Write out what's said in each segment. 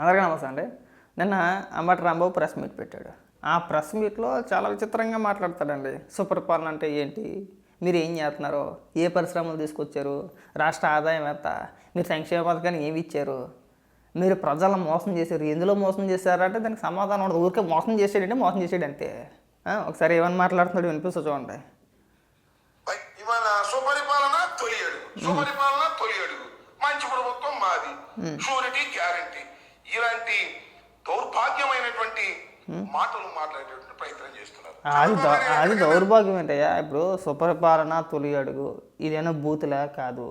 అందరికీ నమస్తే అండి. నిన్న అంబటి రాంబాబు ప్రెస్ మీట్ పెట్టాడు. ఆ ప్రెస్ మీట్లో చాలా విచిత్రంగా మాట్లాడతాడండి. సుపరిపాలన అంటే ఏంటి? మీరు ఏం చేస్తున్నారు? ఏ పరిశ్రమలు తీసుకొచ్చారు? రాష్ట్ర ఆదాయం ఎంత? మీరు సంక్షేమ పథకాన్ని ఏమి ఇచ్చారు? మీరు ప్రజలను మోసం చేశారు. ఎందులో మోసం చేశారంటే దానికి సమాధానం ఉండదు. ఊరికే మోసం చేసాడంటే మోసం చేసాడు అంతే ఒకసారి ఏమని మాట్లాడుతున్నాడు వినిపిస్తూ చూడండి. సుపరిపాలన తొలి అడుగు. సుపరిపాలన తొలి అడుగు. మంచి ప్రభుత్వం మాది. Surety guarantee. ఇలాంటి దౌర్భాగ్యమైనటువంటి మాటలు మాట్లాడేటువంటి ప్రయత్నం చేస్తున్నారు. అది దౌర్భాగ్యం ఏంటయ్యా ఇప్పుడు సుపరిపాలన తొలి అడుగు ఇదేనా బూతులా? కాదు.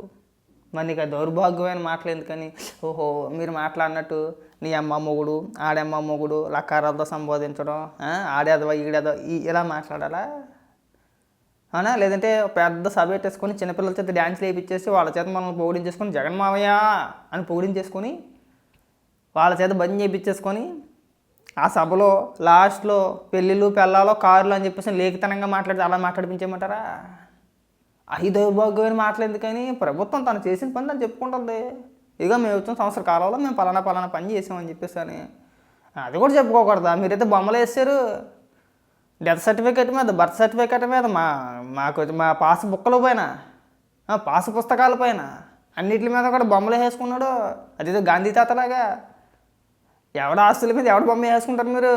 మరి నీకు ఆ దౌర్భాగ్యమైన మాటలు ఎందుకని? ఓహో మీరు మాట్లాడినట్టు నీ అమ్మ మొగుడు ఆడమ్మ మొగుడు లక్కారాలతో సంబోధించడం ఆడేదవా ఈడేదవా ఈ- ఇలా మాట్లాడాలా? అవునా? లేదంటే పెద్ద సభ పెట్టేసుకొని చిన్నపిల్లల చేత డ్యాన్స్ వేయించేసి వాళ్ళ చేత మనం పొగిడించేసుకొని జగన్ మావయ్య అని పొగిడించేసుకొని వాళ్ళ చేత బంద్ చేయించేసుకొని ఆ సభలో లాస్ట్లో పెళ్ళిళ్ళు పెళ్ళాలో కారులు అని చెప్పేసి లేఖితనంగా మాట్లాడితే అలా మాట్లాడిపించేయమంటారా? అవి దౌర్భాగ్యమైన మాటలు ఎందుకని ప్రభుత్వం తను చేసిన పని తను చెప్పుకుంటుంది. ఇక మేము వచ్చిన సంవత్సర కాలంలో మేము పలానా పలానా పని చేసామని చెప్పేసి అని. అది కూడా చెప్పుకోకూడదా? మీరైతే బొమ్మలు వేసారు. డెత్ సర్టిఫికేట్ మీద బర్త్ సర్టిఫికేట్ మీద మా మాకు మా పాస్ బుక్కల పైన పాస్ పుస్తకాల పైన అన్నిటి మీద కూడా బొమ్మలు వేసుకున్నాడు. అదేదో గాంధీ తాతలాగా. ఎవడ ఆస్తుల మీద ఎవడ బొమ్మ వేసుకుంటారు మీరు?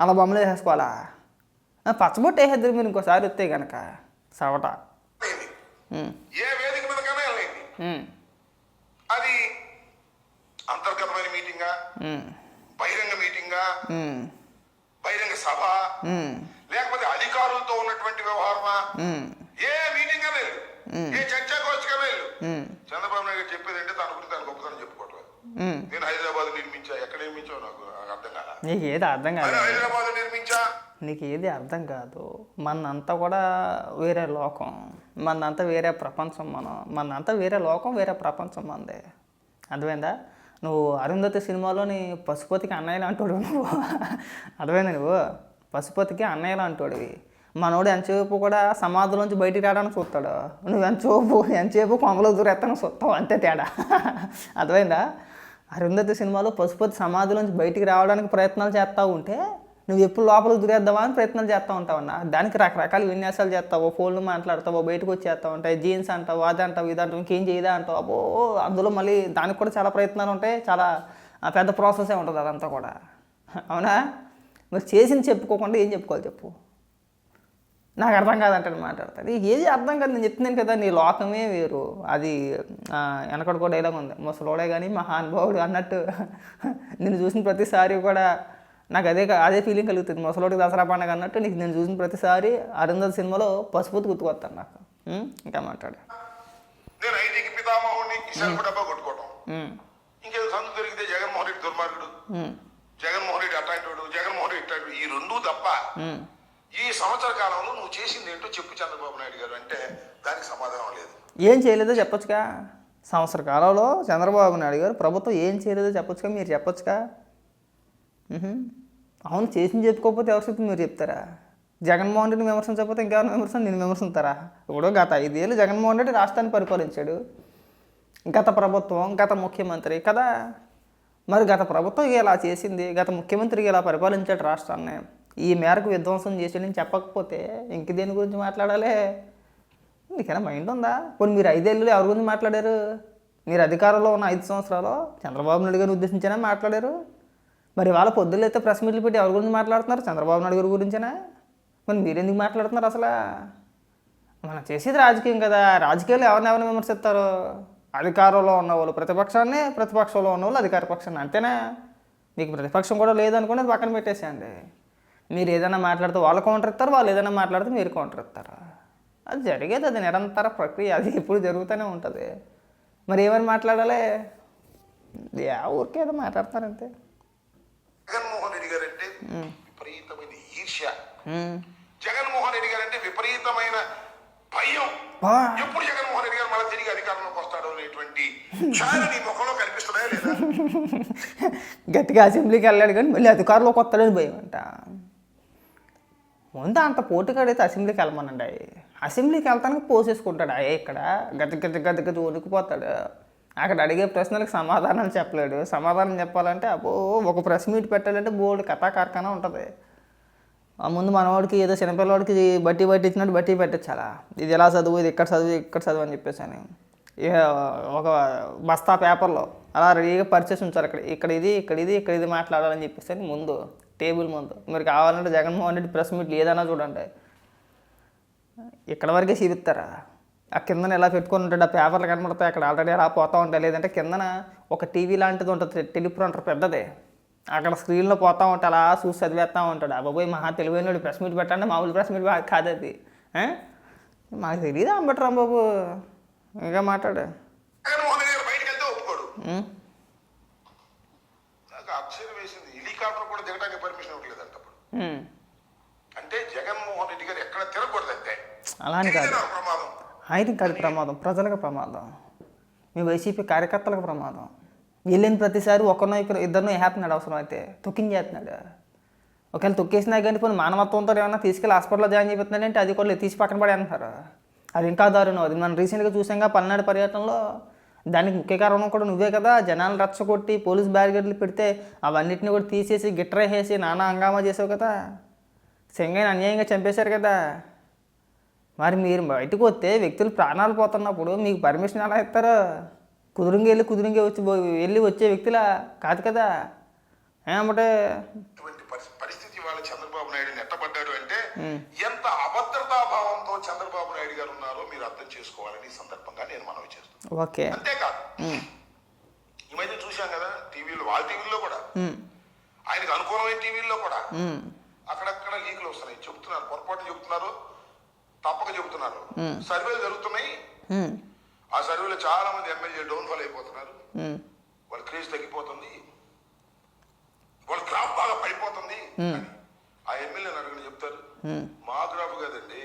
అలా బొమ్మలు వేసుకోవాలా పచ్చబొట్టు వేసేద్దరు మీరు ఇంకోసారి వస్తే కనుక సవట. అది అంతర్గతమైన మీటింగా? బహిరంగ మీటింగా? బహిరంగ సభ? లేకపోతే అధికారులతో ఉన్నటువంటి వ్యవహారమా? ఏ మీటింగ్ అని వెళ్ళు ఏ చర్చాగోష్ఠిగా వెళ్ళు ఉమ్, చంద్రబాబు నాయుడు చెప్పేది అంటే దాని గురించి దాని గొప్పతనం చెప్పుకోవటం ఉమ్. నేను హైదరాబాద్ నిర్మించా ఎక్కడ నిర్మించావు నాకు? అర్థం కాల? నీకు ఏది అర్థం కాదు. హైదరాబాద్ నిర్మించా? నీకు ఏది అర్థం కాదు. మనంతా కూడా వేరే లోకం. మనంతా వేరే ప్రపంచం మనం. మనంతా వేరే లోకం వేరే ప్రపంచం మనదే అర్థమైందా? నువ్వు అరుంధతి సినిమాలోని పశుపతికి అన్నయ్యలు అంటాడు నువ్వు. అర్థమైందా నువ్వు పశుపతికి అన్నయ్యలు అంటాడువి. మనోడు ఎంతసేపు కూడా సమాధిలోంచి బయటికి రావడానికి చూస్తాడు. నువ్వు ఎంతసేపు ఎంతసేపు కొంగలో దూరెత్తడానికి చూస్తావు అంతే తేడా. అర్థమైందా? అరుంధతి సినిమాలో పశుపతి సమాధిలోంచి బయటికి రావడానికి ప్రయత్నాలు చేస్తూ ఉంటే నువ్వు ఎప్పుడు లోపలికి దూరేద్దామా అని ప్రయత్నాలు చేస్తూ ఉంటావన్నా దానికి రకరకాల విన్యాసాలు చేస్తావు. ఫోన్లు మాట్లాడతావు బయటకు వచ్చేస్తావు ఉంటాయి. జీన్స్ అంటావు అది అంటావు ఇది అంటావు ఇంకేం చేయదా అంటావు. అబ్బో అందులో మళ్ళీ దానికి కూడా చాలా ప్రయత్నాలు ఉంటాయి. చాలా పెద్ద ప్రాసెసే ఉంటుంది అదంతా కూడా. అవునా? మరి చేసింది చెప్పుకోకుండా ఏం చెప్పుకోవాలి చెప్పు. నాకు అర్థం కాదంటాడు మాట్లాడతాడు ఇది ఏది అర్థం కాదు నేను చెప్తున్నాను కదా నీ లోకమే వేరు అది వెనకడు కూడా డైలాగ్ ఉంది ముసలోడే కానీ మహానుభావుడు అన్నట్టు నేను చూసిన ప్రతిసారి కూడా నాకు అదే అదే ఫీలింగ్ కలుగుతుంది ముసలోడికి దసరా పండుగ అన్నట్టు నీకు నేను చూసిన ప్రతిసారి అరుంధతి సినిమాలో పసుపుతి గుర్తుకొస్తాను నాకు? ఇంకా మాట్లాడు. ఇంకేదో సందు దొరికితే జగన్మోహన్ రెడ్డి దుర్మార్గుడు. జగన్మోహన్ రెడ్డి అట్లాంటి జగన్మోహన్ రెడ్డి ఈ రెండు తప్ప. ఈ సంవత్సర కాలంలో నువ్వు చేసింది ఏంటో చెప్పు చంద్రబాబు నాయుడు గారు. అంటే దానికి సమాధానం లేదు. ఏం చేయలేదో చెప్పొచ్చుగా. సంవత్సర కాలంలో చంద్రబాబు నాయుడు గారు ప్రభుత్వం ఏం చేయలేదో చెప్పొచ్చుగా మీరు చెప్పొచ్చుగా. అవును చేసింది చెప్పుకోకపోతే ఎవరు చెప్తే మీరు చెప్తారా? జగన్మోహన్ రెడ్డిని విమర్శించకపోతే ఇంకెవరిని విమర్శన నేను విమర్శిస్తారా ఇప్పుడు గత ఐదేళ్ళు జగన్మోహన్ రెడ్డి రాష్ట్రాన్ని పరిపాలించాడు. గత ప్రభుత్వం గత ముఖ్యమంత్రి కదా. మరి గత ప్రభుత్వం ఇలా చేసింది? గత ముఖ్యమంత్రి ఇలా పరిపాలించాడు రాష్ట్రాన్ని? ఈ మేరకు విధ్వంసం చేసాడని చెప్పకపోతే ఇంక దేని గురించి మాట్లాడాలి? నీకైనా మైండ్ ఉందా? కొన్ని మీరు ఐదేళ్ళు ఎవరి గురించి మాట్లాడారు? మీరు అధికారంలో ఉన్న ఐదు సంవత్సరాలు చంద్రబాబు నాయుడు గారిని ఉద్దేశించేనా మాట్లాడారు? మరి వాళ్ళ పొద్దులు అయితే ప్రెస్ మీట్లు పెట్టి ఎవరి గురించి మాట్లాడుతున్నారు? చంద్రబాబు నాయుడు గారి గురించేనా? మరి మీరెందుకు మాట్లాడుతున్నారు అసలు? మనం చేసేది రాజకీయం కదా. రాజకీయాలు ఎవరిని ఎవరిని విమర్శిస్తారు? అధికారంలో ఉన్న వాళ్ళు ప్రతిపక్షాన్ని ప్రతిపక్షంలో ఉన్నవాళ్ళు అధికార పక్షాన్ని అంతేనా? మీకు ప్రతిపక్షం కూడా లేదనుకుని అది పక్కన పెట్టేసేయండి. మీరు ఏదైనా మాట్లాడితే వాళ్ళు కౌంటర్ ఇస్తారు వాళ్ళు ఏదైనా మాట్లాడితే మీరు కౌంటర్ ఇస్తారు. అది జరిగేది అది నిరంతర ప్రక్రియ అది ఎప్పుడు జరుగుతూనే ఉంటుంది. మరి ఏమని మాట్లాడాలి? యా ఊరికే ఏదో మాట్లాడతారంతే. జగన్మోహన్ రెడ్డి గారు అంటే విపరీతమైన ఈర్ష్య. జగన్మోహన్ రెడ్డి గారు అంటే విపరీతమైన భయం. ఎప్పుడు జగన్మోహన్ రెడ్డి గారు మళ్ళీ తిరిగి అధికారంలోకి వస్తాడో అనేటువంటి నీ ముఖంలో కనిపిస్తున్నాయా లేదా? గట్టిగా అసెంబ్లీకి వెళ్ళాడు కానీ మళ్ళీ అధికారంలోకి వస్తాడని భయం అంట ముందు అంత పోటీకాడైతే అసెంబ్లీకి వెళ్ళమనండి. అసెంబ్లీకి వెళ్తానికి పోసేసుకుంటాడు. అయ్యే ఇక్కడ గది గది గది గది వణికిపోతాడు. అక్కడ అడిగే ప్రశ్నలకు సమాధానం చెప్పలేడు. సమాధానం చెప్పాలంటే అబ్బో ఒక ప్రెస్ మీట్ పెట్టాలంటే బోర్డు కథా కార్ఖానా ఉంటుంది. ఆ ముందు మనవాడికి ఏదో చిన్నపిల్లవాడికి బట్టి పట్టించినట్టు బట్టి పెట్టించాలా ఇది ఎలా చదువు? ఇది ఇక్కడ చదువు? ఇక్కడ చదువు అని చెప్పేసి అని. ఇక ఒక బస్తా పేపర్లో అలా రెడీగా పరిచేసి ఉంచారు ఇక్కడ ఇక్కడ ఇది ఇక్కడ ఇది ఇక్కడ ఇది మాట్లాడాలని చెప్పేసి అని ముందు టేబుల్ ముందు. మీరు కావాలంటే జగన్మోహన్ రెడ్డి ప్రెస్ మీట్లు ఏదైనా చూడండి. ఇక్కడ వరకే చూపిస్తారా ఆ కిందన ఎలా పెట్టుకొని ఉంటాడు? ఆ పేపర్లు కనబడతాయి అక్కడ. ఆల్రెడీ అలా పోతూ ఉంటాయి. లేదంటే కిందన ఒక టీవీ లాంటిది ఉంటుంది. టెలిప్రాంటర్ పెద్దది. అక్కడ స్క్రీన్లో పోతూ ఉంటే అలా చూసి చదివేస్తూ ఉంటాడు. అబ్బాయి మహా తెలివైన ప్రెస్ మీట్ పెట్టండి. మామూలు ప్రెస్ మీట్ కాదు అది. మాకు తెలియదు అంబట్రాం బాబు ఇంకా మాట్లాడు జగన్మోహన్ రెడ్డి గారు బయటకు వెళ్తే ఒప్పుకోడు ఉం? నాకు ఆశ్చర్యం వేసింది. హెలికాప్టర్ కూడా దిగడానికి పర్మిషన్ ఇవ్వట్లేదంట అప్పుడు. ఉం. అంటే జగన్మోహన్ రెడ్డి గారు ఎక్కడ తిరగకూడదంటే. అలా అని కాదు ప్రమాదం? ఆయనకి కాదు ప్రమాదం. ప్రజలకు ప్రమాదం. మీ వైసీపీ కార్యకర్తలకు ప్రమాదం. వెళ్ళిన ప్రతిసారి ఒకరినో ఇక్కడ ఇద్దరినో వేస్తున్నాడు అవసరం అయితే తొక్కించేస్తున్నాడు. ఒకవేళ తొక్కేసినా కానీ పోనీ మానవత్వంతో ఏమన్నా తీసుకెళ్ళి హాస్పిటల్లో జాయిన్ చేస్తున్నాడు అంటే అది కూడా తీసి పక్కన పడి అంటున్నారు అది ఇంకా దారుణం. అది మనం రీసెంట్గా చూసాంగా పల్నాడు పర్యటనలో దానికి ముఖ్య కారణం కూడా నువ్వే కదా. జనాలు రచ్చగొట్టి పోలీస్ బ్యారిగేడ్లు పెడితే అవన్నిటిని కూడా తీసేసి గిట్రేసేసి నానా హంగామా చేసావు కదా. సెంగైన అన్యాయంగా చంపేశారు కదా. మరి మీరు బయటకు వస్తే వ్యక్తులు ప్రాణాలు పోతున్నప్పుడు మీకు పర్మిషన్ ఎలా ఇస్తారు? కుదురుంగి వెళ్ళి కుదురుంగి వచ్చి వెళ్ళి వచ్చే వ్యక్తులా? కాదు కదా. ఏమంటే పరిస్థితి వాళ్ళ చంద్రబాబు నాయుడు నెట్టబడ్డాడు అంటే ఎంత అభద్రతా భావంతో చంద్రబాబు నాయుడు గారు ఉన్నారో మీరు అర్థం చేసుకోవాలని సందర్భంగా నేను మనవి చేస్తున్నాను. ఓకే. అంతేకాదు. ఈ మధ్య చూశాం కదా టీవీలో వాళ్ళ టీవీల్లో కూడా. ఆయనకు అనుకూలమైన టీవీల్లో కూడా అక్కడక్కడ లీకులు వస్తున్నాయి. చెప్తున్నారు పొరపాటు చెప్తున్నారు తప్పక చెప్తున్నారు. సర్వేలు జరుగుతున్నాయి. ఆ సర్వేలో చాలా మంది ఎమ్మెల్యే డౌన్ఫాల్ అయిపోతున్నారు. వాళ్ళ క్రేజ్ తగ్గిపోతుంది. వాళ్ళ గ్రాఫ్ బాగా పడిపోతుంది ఆ ఎమ్మెల్యేని అడగని చెప్తారు. మా. గ్రాఫ్ కాదండి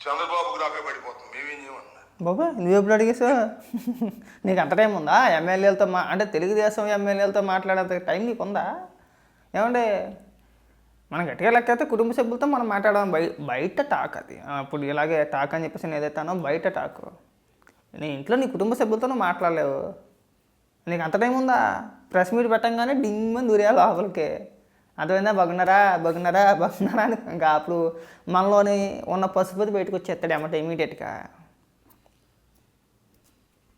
చంద్రబాబు గ్రాఫే పడిపోతుంది. మేమేం చేయమన్నారు బాబా నువ్వు ఎప్పుడు అడిగేసా? నీకు అంత టైం ఉందా? ఎమ్మెల్యేలతో మా అంటే తెలుగుదేశం ఎమ్మెల్యేలతో మాట్లాడేంత టైం నీకు ఉందా? ఏమంటే మనం గట్టిగా లెక్క అయితే కుటుంబ సభ్యులతో మనం మాట్లాడడం బయ బయట టాక్ అది. అప్పుడు ఇలాగే టాక్ అని చెప్పేసి నేను ఏదైతే బయట టాక్. నేను ఇంట్లో నీ కుటుంబ సభ్యులతో మాట్లాడలేవు. నీకు అంత టైం ఉందా? ప్రెస్ మీట్ పెట్టంగానే డింగ్ దూరేయాలి లోపలికి. అర్థమైందా? బగున్నారా? బగున్నారా? బగున్నారా? అని ఇంకా అప్పుడు మనలోని ఉన్న పసుపు బయటకు వచ్చేస్తాడు అన్నమాట ఇమీడియట్గా.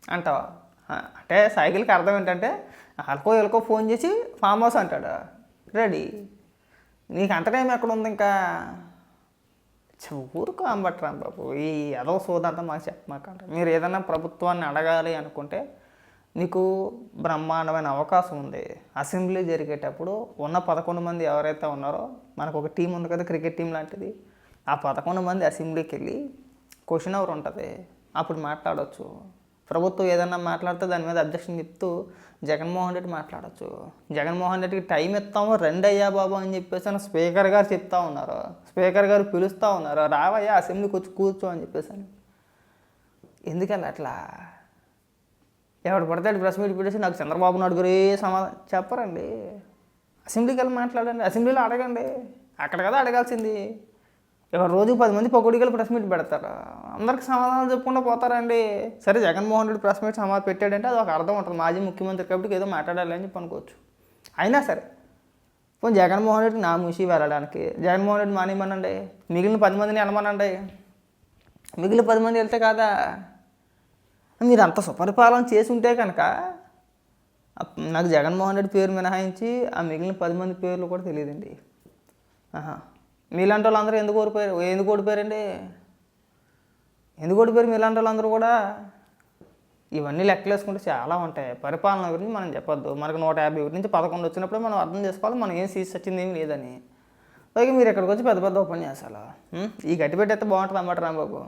అంటావా? అంటే సైకిల్కి అర్థం ఏంటంటే అలకో ఎలకో ఫోన్ చేసి ఫామ్ హౌస్ అంటాడు. రెడీ. నీకు అంత టైం ఎక్కడ ఉంది ఇంకా? ఛ, ఊరుకో బాబు. ఈ ఏదో సోదంతా మాకు చెప్పమాకంట మీరు ఏదైనా ప్రభుత్వాన్ని అడగాలి అనుకుంటే మీకు బ్రహ్మాండమైన అవకాశం ఉంది. అసెంబ్లీ జరిగేటప్పుడు ఉన్న పదకొండు మంది ఎవరైతే ఉన్నారో మనకు ఒక టీం ఉంది కదా క్రికెట్ టీం లాంటిది. ఆ పదకొండు మంది అసెంబ్లీకి వెళ్ళి క్వశ్చన్ అవర్ ఉంటుంది? అప్పుడు మాట్లాడవచ్చు ప్రభుత్వం ఏదన్నా మాట్లాడితే దాని మీద అబ్జెక్షన్ చెప్తూ జగన్మోహన్ రెడ్డి మాట్లాడచ్చు. జగన్మోహన్ రెడ్డికి టైం ఇస్తాము రెండు అయ్యా బాబు అని చెప్పేసి అని స్పీకర్ గారు చెప్తా ఉన్నారు. స్పీకర్ గారు పిలుస్తూ ఉన్నారు. రావయ్యా అసెంబ్లీకి వచ్చి కూర్చో అని చెప్పేసి ఎందుకని అట్లా? ఎవడు పడితే ప్రెస్ మీట్ పెట్టేసి నాకు చంద్రబాబు నాయుడు గురే సమాధానం చెప్పరండి. అసెంబ్లీకి వెళ్ళి మాట్లాడండి. అసెంబ్లీలో అడగండి. అక్కడ కదా అడగాల్సింది. ఎవరు రోజు పది మంది పొగుడికి ప్రెస్ మీట్ పెడతారు. అందరికి సమాధానాలు చెప్పుకుంటూ పోతారండి. సరే జగన్మోహన్ రెడ్డి ప్రెస్ మీట్ సమాధానం పెట్టాడంటే అది ఒక అర్థం ఉంటుంది. మాజీ ముఖ్యమంత్రి కాబట్టి ఏదో మాట్లాడాలి అని చెప్పి అనుకోవచ్చు అయినా సరే పోనీ జగన్మోహన్ రెడ్డి నా మూసి వెళ్ళడానికి జగన్మోహన్ రెడ్డి మానేయమనండి. మిగిలిన పది మందిని వెళ్ళమనండి. మిగిలిన పది మంది వెళ్తే కాదా? మీరు అంత సుపరిపాలన చేసి ఉంటే కనుక నాకు జగన్మోహన్ రెడ్డి పేరు మినహాయించి ఆ మిగిలిన పది మంది పేర్లు కూడా తెలియదండి. ఆహా. మీలాంటి వాళ్ళందరూ ఎందుకు ఓడిపోయారు? ఎందుకు ఓడిపోయారండి? ఎందుకు ఓడిపోయారు మీలాంటి వాళ్ళందరూ కూడా? ఇవన్నీ లెక్కలేసుకుంటే చాలా ఉంటాయి. పరిపాలన గురించి మనం చెప్పొద్దు. మనకు నూట యాభై ఒకటి నుంచి పదకొండు వచ్చినప్పుడు మనం అర్థం చేసుకోవాలి మనం ఏం సీస్ వచ్చింది ఏమి లేదని. పైగా మీరు ఇక్కడికి వచ్చి పెద్ద పెద్ద ఉపన్యాసాలు. ఈ గట్టి పెట్టేస్తే బాగుంటుంది అన్నమాట రాంబాబు.